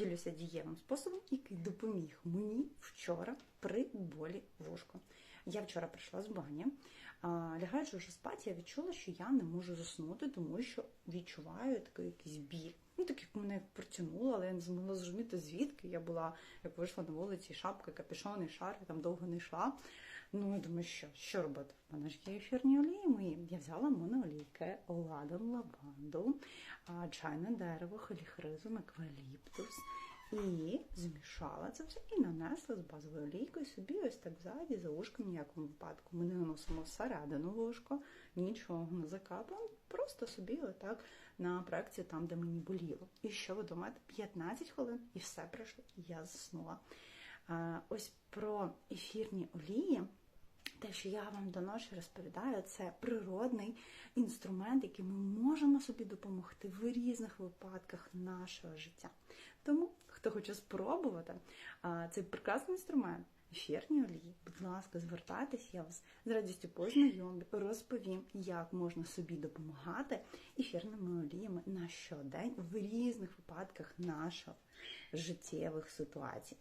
ділюся дієвим способом, який допоміг мені вчора при болі вушку. Я вчора прийшла з бані, лягаючи вже спати, я відчула, що я не можу заснути, тому що відчуваю такий якийсь біль. Ну, так як мене протягнуло, але я не змогла зрозуміти, звідки я була, як вийшла на вулиці, шапка, капюшон і шар, я там довго не йшла. Ну, я думаю, що, що робити? Мене ж є ефірні олії мої. Я взяла моноолійки, ладан, лаванду, чайне дерево, холіхризум, екваліптус. І змішала це все і нанесла з базовою олійкою собі ось так ззаді, за ушком, ніякому випадку. Ми не наносимо всередину вушко, нічого не закапуємо, просто собі отак на проекцію там, де мені боліло. І що ви думаєте? 15 хвилин і все пройшло, я заснула. Ось про ефірні олії. Що я вам доношу, розповідаю, це природний інструмент, який ми можемо собі допомогти в різних випадках нашого життя. Тому, хто хоче спробувати цей прекрасний інструмент, ефірні олії, будь ласка, звертайтесь, я вас з радістю познайомлю, розповім, як можна собі допомагати ефірними оліями на щодень в різних випадках наших життєвих ситуацій.